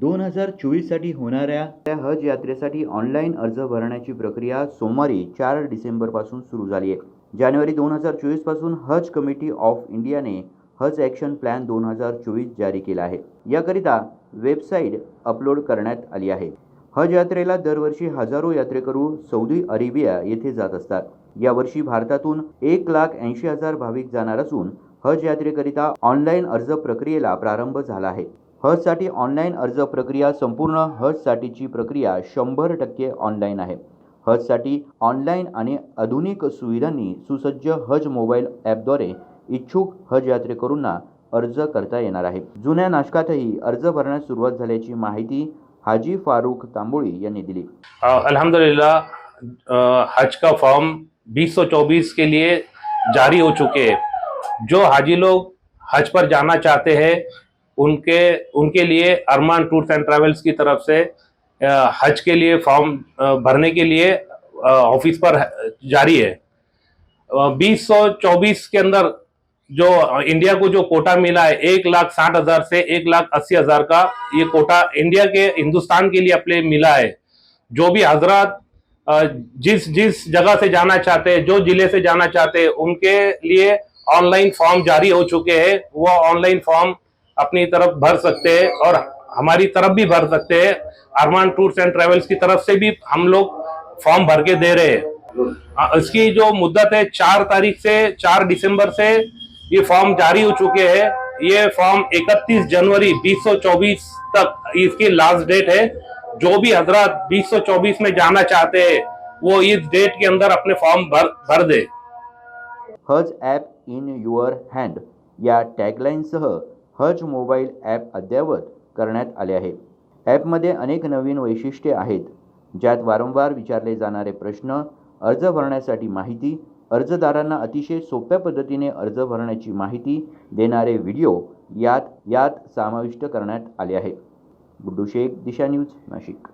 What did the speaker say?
दोन हजार चोवीससाठी होणाऱ्या त्या हज यात्रेसाठी ऑनलाईन अर्ज भरण्याची प्रक्रिया सोमवारी चार डिसेंबरपासून सुरू झाली आहे. जानेवारी दोन हजार चोवीसपासून हज कमिटी ऑफ इंडियाने हज ॲक्शन प्लॅन दोन हजार चोवीस जारी केला आहे. याकरिता वेबसाईट अपलोड करण्यात आली आहे. हज यात्रेला दरवर्षी हजारो यात्रेकरू सौदी अरेबिया येथे जात असतात. यावर्षी भारतातून एक लाख ऐंशी हजार भाविक जाणार असून हज यात्रेकरिता ऑनलाईन अर्ज प्रक्रियेला प्रारंभ झाला आहे. हजसाठी ऑनलाईन अर्ज प्रक्रिया संपूर्ण हजसाठीची प्रक्रिया शंभर टक्के ऑनलाईन आहे. हजसाठी ऑनलाईन आणि आधुनिक सुविधांनी सुसज्ज हज मोबाईल ॲपद्वारे इच्छुक हज यात्रेकरूंना अर्ज करता येणार आहे. जुन्या नाशकातही अर्ज भरण्यास सुरुवात झाल्याची माहिती हाजी फारूक तांबोळी यांनी दिली. अ, हज का फॉर्म 2024 के लिए जारी हो चुके हैं। जो हाजी लोग हज पर जाना चाहते हैं उनके उनके लिए अरमान टूर्स एंड ट्रैवल्स की तरफ़ से हज के लिए फॉर्म भरने के लिए ऑफ़िस पर जारी है। बीस सौ चौबीस के अंदर जो इंडिया को जो कोटा मिला है, एक लाख साठ हज़ार से एक लाख अस्सी हज़ार का ये कोटा इंडिया के, हिंदुस्तान के लिए अपने मिला है। जो भी हज़रत जिस जिस जगह से जाना चाहते हैं, जो ज़िले से जाना चाहते हैं, उनके लिए ऑनलाइन फॉर्म जारी हो चुके हैं। वो ऑनलाइन फॉर्म अपनी तरफ़ भर सकते हैं और हमारी तरफ़ भी भर सकते हैं। अरमान टूर्स एंड ट्रेवल्स की तरफ़ से भी हम लोग फॉर्म भर के दे रहे हैं। हाँ, इसकी जो मुद्दत है चार तारीख से चार दिसंबर से ये फॉर्म जारी हो चुके हैं। ये फॉर्म 31 जनवरी 2024 तक इसकी लास्ट डेट है। जो भी हज़रत 2024 में जाना चाहते हैं वो इस डेट के अंदर अपने फॉर्म भर भर दे। Haj app in your hand या टॅगलाईनसह हज मोबाईल ॲप अद्ययावत करण्यात आले आहे. ॲपमध्ये अनेक नवीन वैशिष्ट्ये आहेत ज्यात वारंवार विचारले जाणारे प्रश्न अर्ज भरण्यासाठी माहिती अर्जदारांना अतिशय सोप्या पद्धतीने अर्ज भरण्याची माहिती देणारे व्हिडिओ यात यात समाविष्ट करण्यात आले आहे. गुड्डू शेख दिशा न्यूज नाशिक.